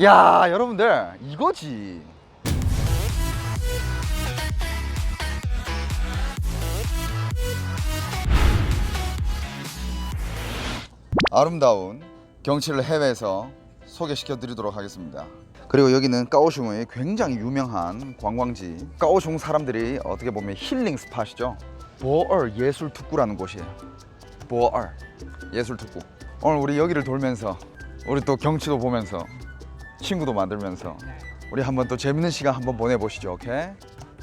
야 여러분들 이거지. 아름다운 경치를 해외에서 소개시켜 드리도록 하겠습니다. 그리고 여기는 까오슝의 굉장히 유명한 관광지. 까오슝 사람들이 어떻게 보면 힐링 스팟이죠? 보얼 예술 특구라는 곳이에요. 보얼 예술 특구. 오늘 우리 여기를 돌면서 우리 또 경치도 보면서 친구도 만들면서 우리 한번 또 재밌는 시간 한번 보내보시죠 오케이?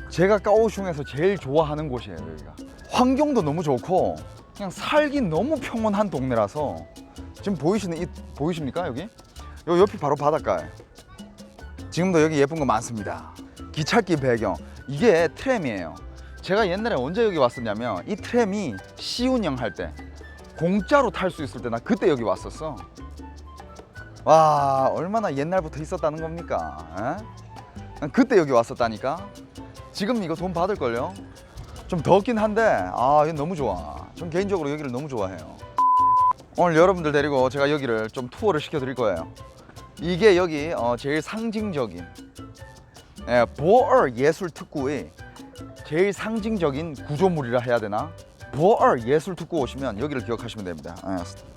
제가 까오슝에서 제일 좋아하는 곳이에요 여기가. 환경도 너무 좋고 그냥 살기 너무 평온한 동네라서 지금 보이시는 이 보이십니까 여기? 요 옆이 바로 바닷가예요 지금도 여기 예쁜 거 많습니다. 기찻길 배경. 이게 트램이에요. 제가 옛날에 언제 여기 왔었냐면 이 트램이 시운영 할 때 공짜로 탈 수 있을 때 나 그때 여기 왔었어 와 얼마나 옛날부터 있었다는 겁니까? 에? 난 그때 여기 왔었다니까? 지금 이거 돈 받을 걸요? 좀 덥긴 한데 아 이거 너무 좋아. 전 개인적으로 여기를 너무 좋아해요. 오늘 여러분들 데리고 제가 여기를 좀 투어를 시켜 드릴 거예요. 이게 여기 어, 제일 상징적인 예, 보얼 예술 특구의 제일 상징적인 구조물이라 해야 되나? 보얼 예술 특구 오시면 여기를 기억하시면 됩니다. 예.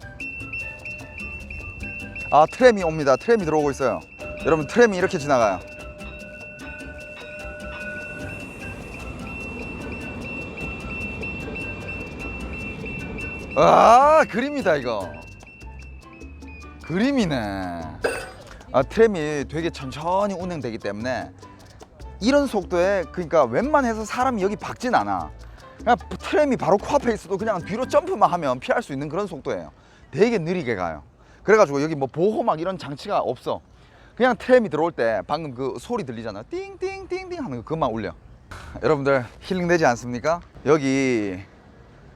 아 트램이 옵니다. 트램이 들어오고 있어요. 여러분 트램이 이렇게 지나가요. 아 그림이다 이거. 그림이네. 아 트램이 되게 천천히 운행되기 때문에 이런 속도에 그러니까 웬만해서 사람이 여기 박진 않아. 그냥 트램이 바로 코앞에 있어도 그냥 뒤로 점프만 하면 피할 수 있는 그런 속도예요. 되게 느리게 가요 그래가지고 여기 뭐 보호막 이런 장치가 없어 그냥 트램이 들어올 때 방금 그 소리 들리잖아 띵띵띵띵 하는 거 그것만 울려 여러분들 힐링되지 않습니까? 여기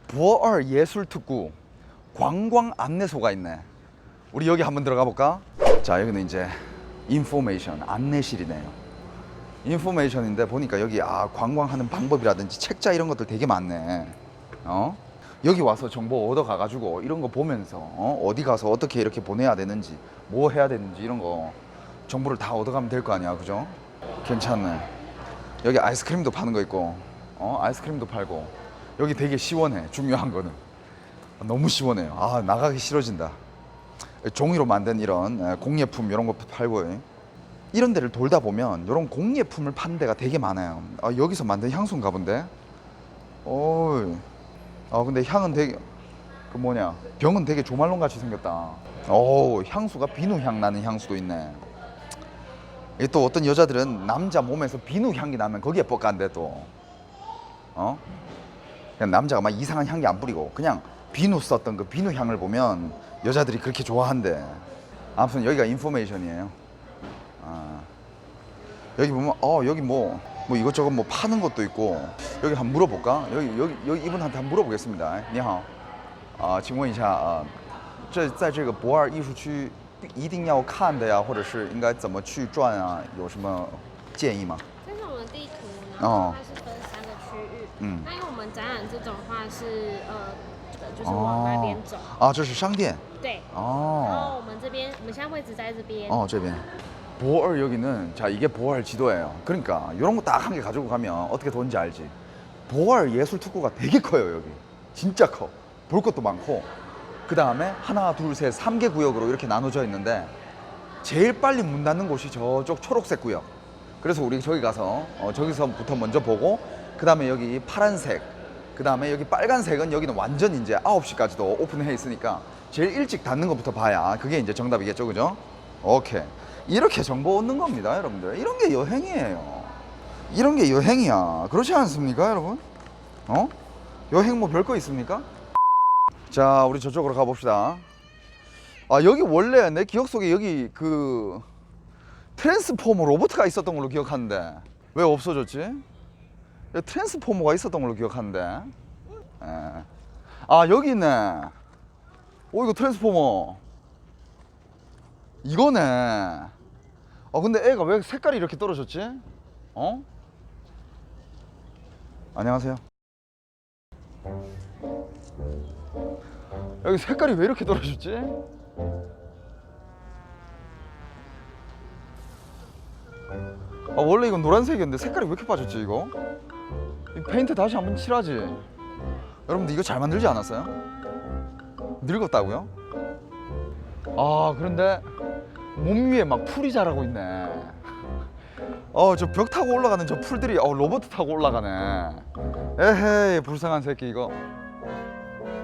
부얼 예술특구 관광 안내소가 있네. 우리 여기 한번 들어가 볼까? 자, 여기는 이제 인포메이션 안내실이네요. 인포메이션인데 보니까 여기 아 관광하는 방법이라든지 책자 이런 것들 되게 많네. 어? 여기 와서 정보 얻어 가가지고 이런 거 보면서 어? 어디 가서 어떻게 이렇게 보내야 되는지 뭐 해야 되는지 이런 거 정보를 다 얻어가면 될 거 아니야, 그죠? 괜찮네. 여기 아이스크림도 파는 거 있고, 어 아이스크림도 팔고 여기 되게 시원해. 중요한 거는 너무 시원해요. 아 나가기 싫어진다. 종이로 만든 이런 에, 공예품 이런 거 팔고 이런 데를 돌다 보면 이런 공예품을 파는 데가 되게 많아요. 아, 여기서 만든 향수인가 본데. 오, 아 근데 향은 되게 그 뭐냐 병은 되게 조말론 같이 생겼다. 오 향수가 비누 향 나는 향수도 있네. 이또 어떤 여자들은 남자 몸에서 비누 향기 나면 거기에 뻑간대 또. 어? 그냥 남자가 막 이상한 향기 안 뿌리고 그냥 비누 썼던 그 비누 향을 보면 여자들이 그렇게 좋아한대. 아무튼 여기가 인포메이션이에요. 아. 여기 보면 어 여기 뭐 뭐 이것저것 뭐 파는 것도 있고 여기 한번 물어볼까? 여기 여기 여기 이분한테 한번 물어보겠습니다. 你好，啊，请问一下啊，这在这个博尔艺术区一定要看的呀，或者是应该怎么去转啊？有什么建议吗？这是我们地图，然哦后它是分三个区域。嗯那因为我们展览这种话是呃，这个就是往那边走。啊，这是商店对。然哦后我们这边，我们现在位置在这边。 어,这边. 보얼 여기는 자 이게 보얼 지도예요. 그러니까 이런 거 딱 한 개 가지고 가면 어떻게 돈지 알지. 보얼 예술 특구가 되게 커요 여기. 진짜 커. 볼 것도 많고. 그 다음에 하나 둘셋삼개 구역으로 이렇게 나눠져 있는데 제일 빨리 문 닫는 곳이 저쪽 초록색 구역. 그래서 우리 저기 가서 어, 저기서부터 먼저 보고 그 다음에 여기 파란색 그 다음에 여기 빨간색은 여기는 완전 이제 9시까지도 오픈해 있으니까 제일 일찍 닫는 것부터 봐야 그게 이제 정답이겠죠 그죠? 오케이 이렇게 정보 얻는 겁니다 여러분들 이런 게 여행이에요 이런 게 여행이야 그렇지 않습니까 여러분? 어? 여행 뭐 별거 있습니까? 자 우리 저쪽으로 가봅시다 아 여기 원래 내 기억 속에 여기 그 트랜스포머 로봇가 있었던 걸로 기억하는데 왜 없어졌지? 여기 트랜스포머가 있었던 걸로 기억하는데 예. 아 여기 있네 오 이거 트랜스포머 이거네 아 근데 애가 왜 색깔이 이렇게 떨어졌지? 어? 안녕하세요 여기 색깔이 왜 이렇게 떨어졌지? 아, 원래 이건 노란색이었는데 색깔이 왜 이렇게 빠졌지 이거? 이 페인트 다시 한번 칠하지. 여러분들 이거 잘 만들지 않았어요? 늙었다고요? 아 그런데 몸 위에 막 풀이 자라고 있네. 어 저 벽 타고 올라가는 저 풀들이 어 로봇 타고 올라가네. 에헤이 불쌍한 새끼 이거.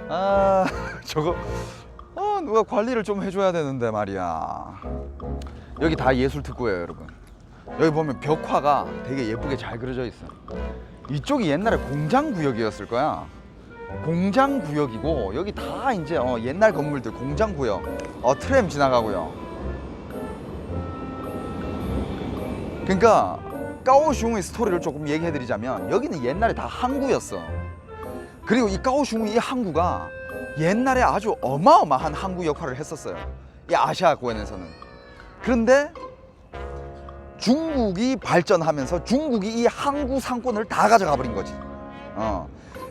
아 저거 아 누가 관리를 좀 해줘야 되는데 말이야. 여기 다 예술 특구예요 여러분. 여기 보면 벽화가 되게 예쁘게 잘 그려져 있어. 이쪽이 옛날에 공장 구역이었을 거야. 공장 구역이고 여기 다 이제 어, 옛날 건물들 공장 구역. 어 트램 지나가고요. 그러니까 까오슝의 스토리를 조금 얘기해드리자면 여기는 옛날에 다 항구였어. 그리고 이 까오슝의 이 항구가 옛날에 아주 어마어마한 항구 역할을 했었어요. 이 아시아권에서는. 그런데 중국이 발전하면서 중국이 이 항구 상권을 다 가져가 버린 거지. 어.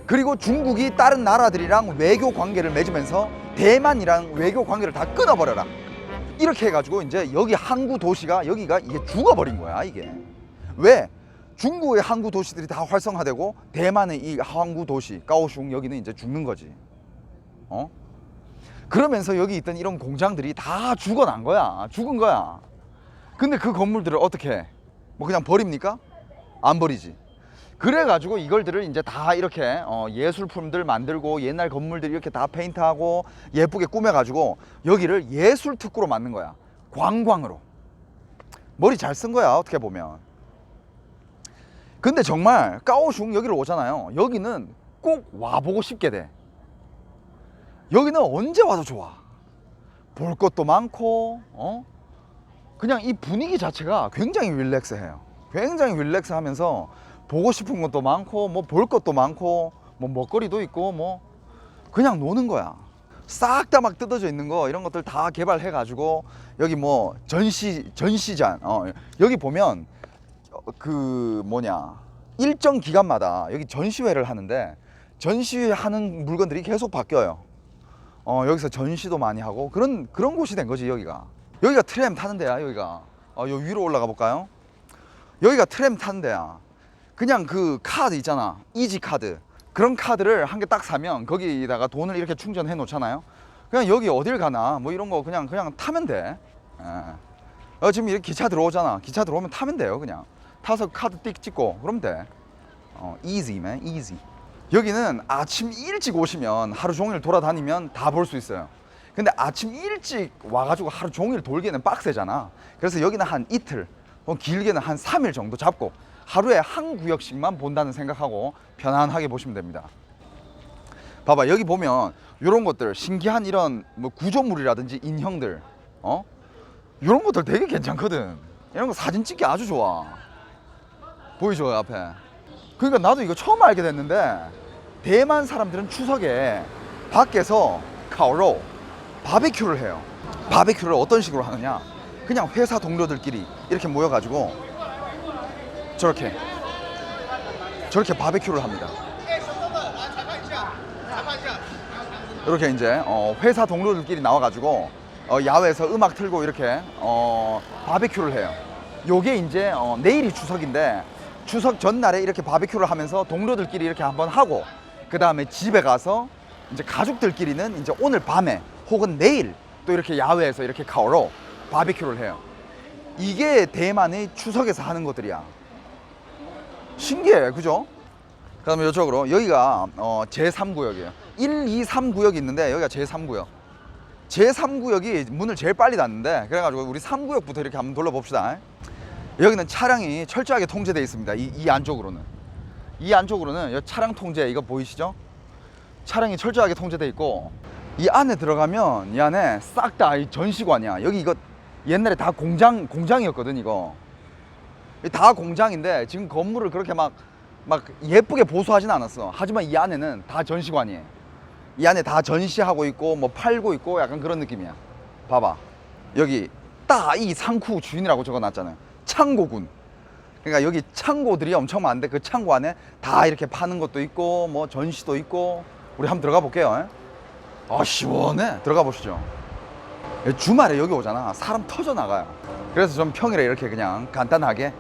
그리고 중국이 다른 나라들이랑 외교 관계를 맺으면서 대만이랑 외교 관계를 다 끊어버려라. 이렇게 해가지고 이제 여기 항구 도시가 여기가 이게 죽어버린 거야 이게. 왜? 중국의 항구 도시들이 다 활성화되고 대만의 이 항구 도시 까오슝 여기는 이제 죽는 거지. 어? 그러면서 여기 있던 이런 공장들이 다 죽어난 거야. 죽은 거야. 근데 그 건물들을 어떻게 해? 뭐 그냥 버립니까? 안 버리지. 그래가지고 이걸들을 이제 다 이렇게 어, 예술품들 만들고 옛날 건물들 이렇게 다 페인트하고 예쁘게 꾸며가지고 여기를 예술 특구로 만든 거야. 관광으로. 머리 잘 쓴 거야 어떻게 보면. 근데 정말 까오슝 여기를 오잖아요. 여기는 꼭 와보고 싶게 돼. 여기는 언제 와도 좋아. 볼 것도 많고, 어? 그냥 이 분위기 자체가 굉장히 릴렉스해요. 굉장히 릴렉스 하면서 보고 싶은 것도 많고, 뭐 볼 것도 많고, 뭐 먹거리도 있고, 뭐 그냥 노는 거야. 싹 다 막 뜯어져 있는 거 이런 것들 다 개발해 가지고 여기 뭐 전시 전시장 어 여기 보면 어, 그 뭐냐 일정 기간마다 여기 전시회를 하는데 전시회 하는 물건들이 계속 바뀌어요. 어 여기서 전시도 많이 하고 그런 그런 곳이 된 거지 여기가. 여기가 트램 타는 데야 여기가. 어, 요 위로 올라가 볼까요? 여기가 트램 타는 데야. 그냥 그 카드 있잖아. 이지 카드. 그런 카드를 한 개 딱 사면 거기다가 돈을 이렇게 충전해 놓잖아요. 그냥 여기 어딜 가나 뭐 이런 거 그냥 그냥 타면 돼. 예. 어, 지금 이렇게 기차 들어오잖아. 기차 들어오면 타면 돼요, 그냥. 타서 카드 띡 찍고 그러면 돼. 어, easy man, easy. 여기는 아침 일찍 오시면 하루 종일 돌아다니면 다 볼 수 있어요. 근데 아침 일찍 와가지고 하루 종일 돌기에는 빡세잖아. 그래서 여기는 한 이틀, 길게는 한 3일 정도 잡고 하루에 한 구역씩만 본다는 생각하고 편안하게 보시면 됩니다. 봐봐 여기 보면 이런 것들 신기한 이런 뭐 구조물이라든지 인형들, 어? 이런 것들 되게 괜찮거든. 이런 거 사진 찍기 아주 좋아. 보이죠 앞에. 그러니까 나도 이거 처음 알게 됐는데 대만 사람들은 추석에 밖에서 카오로 바베큐를 해요. 바베큐를 어떤 식으로 하느냐? 그냥 회사 동료들끼리 이렇게 모여가지고 저렇게 저렇게 바베큐를 합니다. 이렇게 이제 어, 회사 동료들끼리 나와가지고 어, 야외에서 음악 틀고 이렇게 어, 바베큐를 해요. 요게 이제 어, 내일이 추석인데 추석 전날에 이렇게 바베큐를 하면서 동료들끼리 이렇게 한번 하고 그 다음에 집에 가서 이제 가족들끼리는 이제 오늘 밤에 혹은 내일 또 이렇게 야외에서 이렇게 카오로 바베큐를 해요. 이게 대만의 추석에서 하는 것들이야. 신기해, 그죠? 그 다음에 이쪽으로 여기가 어, 제3구역이에요. 1, 2, 3구역이 있는데 여기가 제3구역. 제3구역이 문을 제일 빨리 닫는데 그래가지고 우리 3구역부터 이렇게 한번 돌려봅시다. 여기는 차량이 철저하게 통제되어 있습니다. 이, 이 안쪽으로는. 이 안쪽으로는 이 차량 통제 이거 보이시죠? 차량이 철저하게 통제되어 있고 이 안에 들어가면 이 안에 싹 다 전시관이야. 여기 이거 옛날에 다 공장 공장이었거든 이거. 이다 공장인데 지금 건물을 그렇게 막 막 예쁘게 보수하진 않았어. 하지만 이 안에는 다 전시관이에요. 이 안에 다 전시하고 있고 뭐 팔고 있고 약간 그런 느낌이야. 봐봐. 여기 딱이 상쿠 주인이라고 적어놨잖아요. 창고군. 그러니까 여기 창고들이 엄청 많은데 그 창고 안에 다 이렇게 파는 것도 있고 뭐 전시도 있고 우리 한번 들어가 볼게요. 아 시원해. 들어가 보시죠. 주말에 여기 오잖아. 사람 터져 나가요. 그래서 전 평일에 이렇게 그냥 간단하게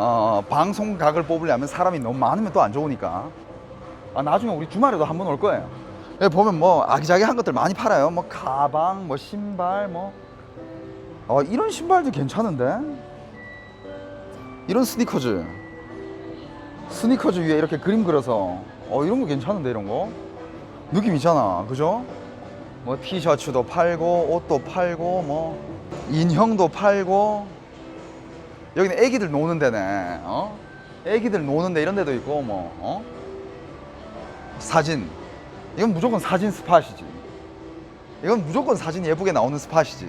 어, 방송각을 뽑으려면 사람이 너무 많으면 또 안 좋으니까. 아, 나중에 우리 주말에도 한 번 올 거예요. 여기 보면 뭐 아기자기한 것들 많이 팔아요. 뭐 가방, 뭐 신발, 뭐 어, 이런 신발도 괜찮은데? 이런 스니커즈. 스니커즈 위에 이렇게 그림 그려서 어 이런 거 괜찮은데 이런 거 느낌 있잖아 그죠? 뭐 티셔츠도 팔고 옷도 팔고 뭐 인형도 팔고 여기는 애기들 노는 데네. 어? 애기들 노는 데 이런 데도 있고 뭐 어? 사진. 이건 무조건 사진 스팟이지. 이건 무조건 사진 예쁘게 나오는 스팟이지.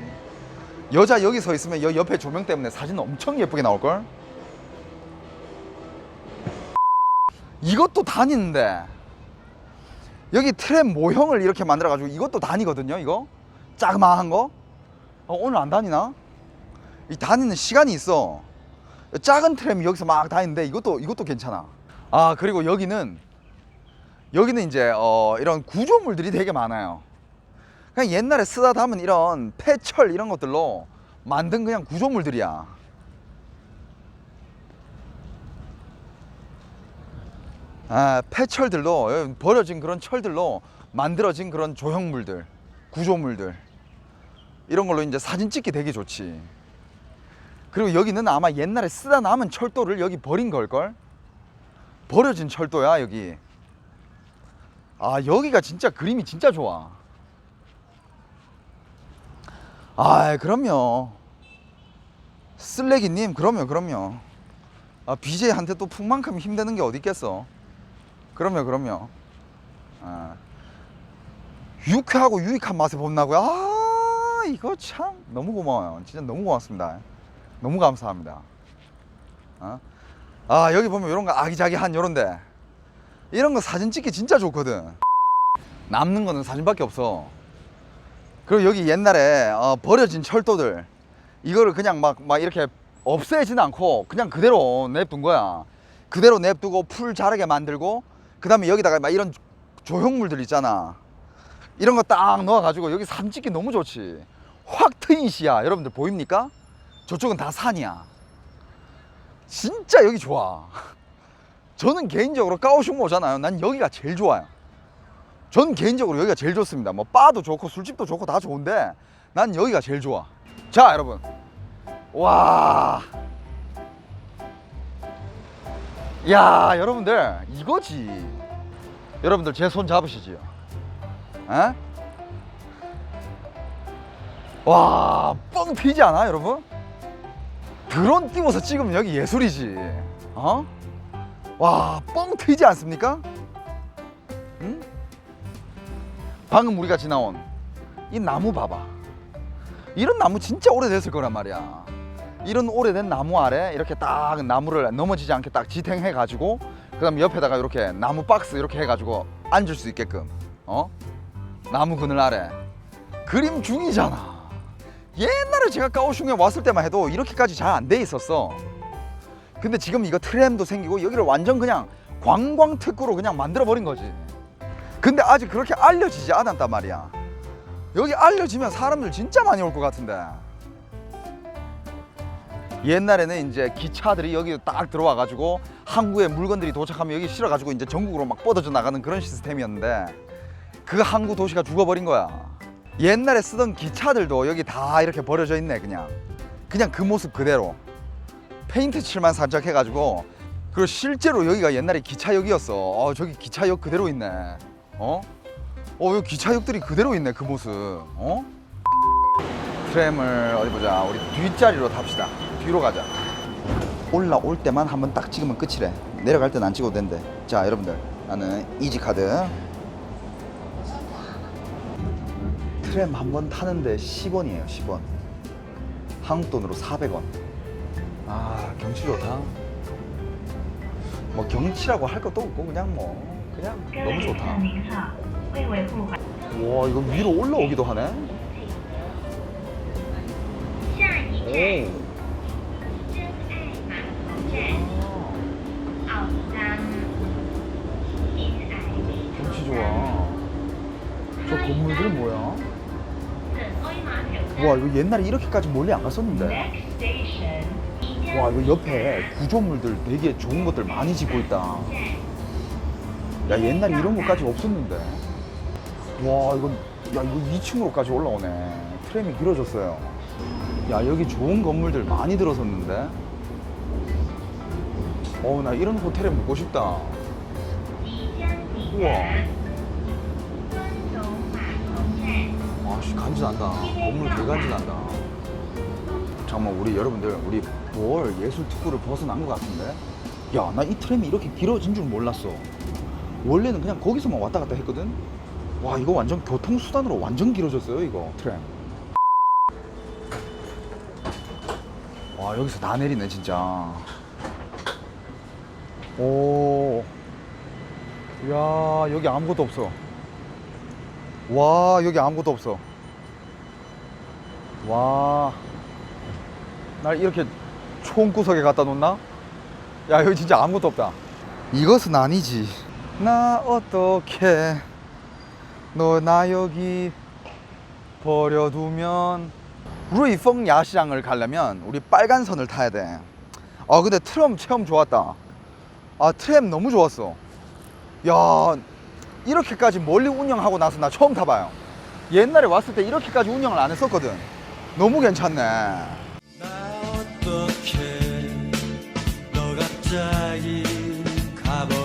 여자 여기 서 있으면 여 옆에 조명 때문에 사진 엄청 예쁘게 나올 걸? 이것도 다니는데. 여기 트램 모형을 이렇게 만들어 가지고 이것도 다니거든요 이거? 자그마한 거? 어, 오늘 안 다니나? 이 다니는 시간이 있어 작은 트램이 여기서 막 다니는데 이것도 이것도 괜찮아. 아 그리고 여기는 여기는 이제 어, 이런 구조물들이 되게 많아요. 그냥 옛날에 쓰다 담은 이런 폐철 이런 것들로 만든 그냥 구조물들이야. 아, 폐철들로 예, 버려진 그런 철들로 만들어진 그런 조형물들, 구조물들. 이런 걸로 이제 사진 찍기 되게 좋지. 그리고 여기는 아마 옛날에 쓰다 남은 철도를 여기 버린 걸걸? 버려진 철도야 여기. 아 여기가 진짜 그림이 진짜 좋아. 아 그럼요. 쓸레기님 그럼요 그럼요. 아 BJ한테 또 풍만큼 힘드는 게 어디 있겠어? 그럼요, 그럼요. 아, 유쾌하고 유익한 맛에 봄나고요. 아, 이거 참 너무 고마워요. 진짜 너무 고맙습니다. 너무 감사합니다. 어? 아, 여기 보면 이런 거 아기자기한 요런데 이런 거 사진 찍기 진짜 좋거든. 남는 거는 사진밖에 없어. 그리고 여기 옛날에 어, 버려진 철도들 이거를 그냥 막, 막 이렇게 없애진 않고 그냥 그대로 냅둔 거야. 그대로 냅두고 풀 자르게 만들고 그 다음에 여기다가 막 이런 조형물들 있잖아. 이런 거 딱 넣어가지고 여기 사진 찍기 너무 좋지. 확 트인 시야. 여러분들 보입니까? 저쪽은 다 산이야. 진짜 여기 좋아. 저는 개인적으로 까오슝 오잖아요. 난 여기가 제일 좋아요. 전 개인적으로 여기가 제일 좋습니다. 뭐 바도 좋고 술집도 좋고 다 좋은데 난 여기가 제일 좋아. 자, 여러분. 와. 야, 여러분들 이거지. 여러분들 제 손 잡으시지요. 에? 와, 뻥 튀지 않아, 여러분? 드론 띄워서 찍으면 여기 예술이지. 어? 와, 뻥 튀지 않습니까? 응? 방금 우리가 지나온 이 나무 봐봐. 이런 나무 진짜 오래됐을 거란 말이야. 이런 오래된 나무 아래 이렇게 딱 나무를 넘어지지 않게 딱 지탱해 가지고 그다음 옆에다가 이렇게 나무 박스 이렇게 해 가지고 앉을 수 있게끔 어 나무 그늘 아래 그림 중이잖아 옛날에 제가 까오슝에 왔을 때만 해도 이렇게까지 잘 안 돼 있었어. 근데 지금 이거 트램도 생기고 여기를 완전 그냥 관광 특구로 그냥 만들어 버린 거지. 근데 아직 그렇게 알려지지 않았단 말이야. 여기 알려지면 사람들 진짜 많이 올 것 같은데. 옛날에는 이제 기차들이 여기 딱 들어와 가지고 항구에 물건들이 도착하면 여기 실어 가지고 이제 전국으로 막 뻗어져 나가는 그런 시스템이었는데 그 항구 도시가 죽어버린 거야. 옛날에 쓰던 기차들도 여기 다 이렇게 버려져 있네 그냥. 그냥 그 모습 그대로. 페인트 칠만 살짝 해가지고 그리고 실제로 여기가 옛날에 기차역이었어. 어 저기 기차역 그대로 있네. 어? 어 여기 기차역들이 그대로 있네 그 모습. 어? 트램을 어디 보자. 우리 뒷자리로 탑시다. 뒤로 가자. 올라올 때만 한번 딱 찍으면 끝이래. 내려갈 땐 안 찍어도 된대. 자, 여러분들. 나는 이지 카드. 트램 한 번 타는데 10원이에요, 10원. 한국 돈으로 400원. 아, 경치 좋다. 뭐 경치라고 할 것도 없고 그냥 뭐 그냥 너무 좋다. 와, 이거 위로 올라오기도 하네. 오. 경치 좋아. 저 건물들은 뭐야? 와 이거 옛날에 이렇게까지 멀리 안 갔었는데. 와 이거 옆에 구조물들 되게 좋은 것들 많이 짓고 있다. 야 옛날에 이런 것까지 없었는데. 와 이건 야 이거 2층으로까지 올라오네. 트램이 길어졌어요. 야 여기 좋은 건물들 많이 들어섰는데. 어우 나 이런 호텔에 묵고 싶다. 우와. 씨 간지 난다. 건물 개간지 난다. 잠깐만 우리 여러분들 우리 뭘 예술 특구를 벗어난 것 같은데? 야 나 이 트램이 이렇게 길어진 줄 몰랐어. 원래는 그냥 거기서만 왔다 갔다 했거든. 와 이거 완전 교통수단으로 완전 길어졌어요 이거 트램. 와 여기서 다 내리네 진짜. 오. 야 여기 아무것도 없어. 와 여기 아무것도 없어 와. 날 이렇게 총구석에 갖다 놓나? 야 여기 진짜 아무것도 없다. 이것은 아니지. 나 어떻게 너 나 여기 버려두면? 루이펑 야시장을 가려면 우리 빨간 선을 타야 돼 아 근데 트램 체험 좋았다. 아 트램 너무 좋았어. 야 이렇게까지 멀리 운영하고 나서 나 처음 타봐요. 옛날에 왔을 때 이렇게까지 운영을 안 했었거든. 너무 괜찮네. 나 어떻게 너 갑자기